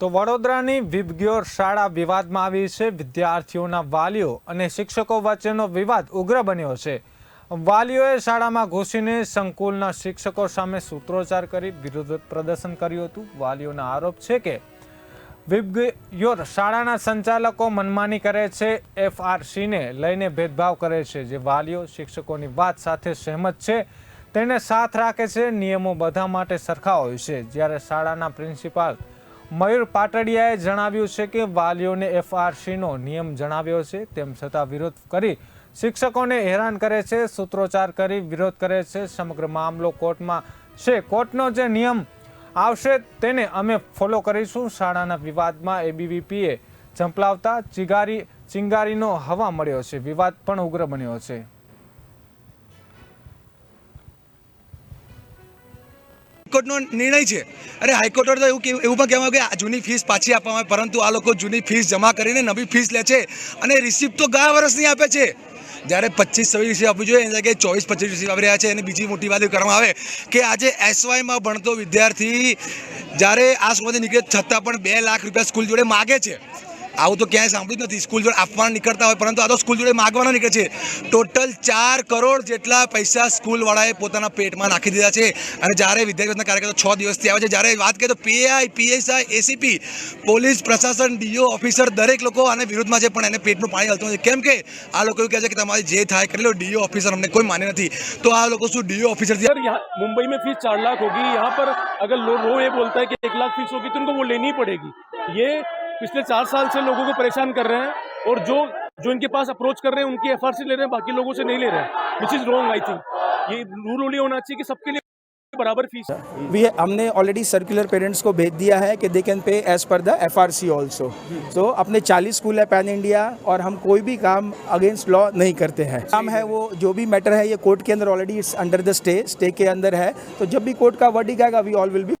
તો વડોદરાની વિબગ્યોર શાળા વિવાદમાં આવી છે. વિદ્યાર્થીઓના વાલીઓ અને શિક્ષકો વચ્ચેનો વિવાદ ઉગ્ર બન્યો છે. વાલીઓએ શાળામાં ઘૂસીને સંકુલના શિક્ષકો સામે સૂત્રોચ્ચાર કરી વિરોધ પ્રદર્શન કર્યું હતું. વાલીઓના આરોપ છે કે વિબગ્યોર શાળાના સંચાલકો મનમાની કરે છે. એફઆરસીને લઈને ભેદભાવ કરે છે જે વાલીઓ શિક્ષકોની વાત સાથે સહેમત છે. તેને સાથ રાખે છે. નિયમો બધા માટે સરખા હોય છે. જ્યારે શાળાના પ્રિન્સિપાલ મયુર પાટડિયાએ જણાવ્યું છે કે વાલીઓને એફઆરસીનો નિયમ જણાવ્યો છે. તેમ છતાં વિરોધ કરી શિક્ષકોને હેરાન કરે છે, સૂત્રોચ્ચાર કરી વિરોધ કરે છે. સમગ્ર મામલો કોર્ટમાં છે. કોર્ટનો જે નિયમ આવશે તેને અમે ફોલો કરીશું. શાળાના વિવાદમાં એબીવીપીએ ઝંપલાવતા ચિગારી ચિંગારીનો હવા મળ્યો છે. વિવાદ પણ ઉગ્ર બન્યો છે. હાઈકોર્ટનો નિર્ણય છે. અરે હાઈકોર્ટ તો એવું એવું પણ કહેવામાં કે જૂની ફીસ પાછી આપવામાં આવે, પરંતુ આ લોકો જૂની ફીસ જમા કરીને નવી ફીસ લે છે અને રિસિપ્ટ તો ગયા વર્ષની આપે છે. જ્યારે પચીસ છવ્વીસ રિસિપ્ટ આપવી જોઈએ, એની જગ્યાએ ચોવીસ પચીસ રિસિપ્ટ આપી રહ્યા છે અને બીજી મોટી વાત કરવામાં આવે કે આજે એસવાયમાં ભણતો વિદ્યાર્થી જ્યારે આ સ્કૂલમાંથી નીકળે, છતાં પણ બે લાખ રૂપિયા સ્કૂલ જોડે માગે છે. આવું તો ક્યાંય સાંભળ્યું જ નથી સ્કૂલ જોડે આપવાના નીકળતા હોય પરંતુ આ તો સ્કૂલ જોડે માગવાના નીકળે છે ટોટલ ચાર કરોડ જેટલા પૈસા સ્કૂલવાળાએ પોતાના પેટમાં નાખી દીધા છે અને જ્યારે વિદ્યાર્થીઓના કાર્યકરો છ દિવસથી આવે છે જ્યારે વાત કરીએ તો પીઆઈ પીએસઆઈ એસીપી પોલીસ પ્રશાસન ડીઓ ઓફિસર દરેક લોકો આને વિરુદ્ધમાં છે પણ એને પેટનું પાણી હલતું નથી કેમ કે આ લોકો એવું કહે છે કે તમારી જે થાય કરી લો ડીઓ ઓફિસર અમને કોઈ માને નથી તો આ લોકો શું ડીઓ ઓફિસરથી सर यहाँ मुंबई में फीस चार लाख होगी यहाँ पर अगर लो रो ये बोलता है कि एक लाख फीस होगी तो उनको वो लेनी ही पड़ेगी ये पिछले चार साल से लोगों को परेशान कर रहे हैं और जो जो इनके पास अप्रोच कर रहे हैं, उनकी एफआरसी ले रहे हैं, बाकी लोगों से नहीं ले रहे हैं which is wrong I think ये रूल ओनली होना चाहिए कि सबके लिए बराबर फ़ीस we हमने ऑलरेडी सर्कुलर पेरेंट्स को भेज दिया है कि they can pay as per the F R C also तो अपने 40 स्कूल है पैन इंडिया और हम कोई भी काम अगेंस्ट लॉ नहीं करते हैं। काम है वो जो भी मैटर है, ये कोर्ट के अंदर already it's under the stay stay के अंदर है। तो जब भी कोर्ट का वर्डिक आएगा वी ऑल विल बी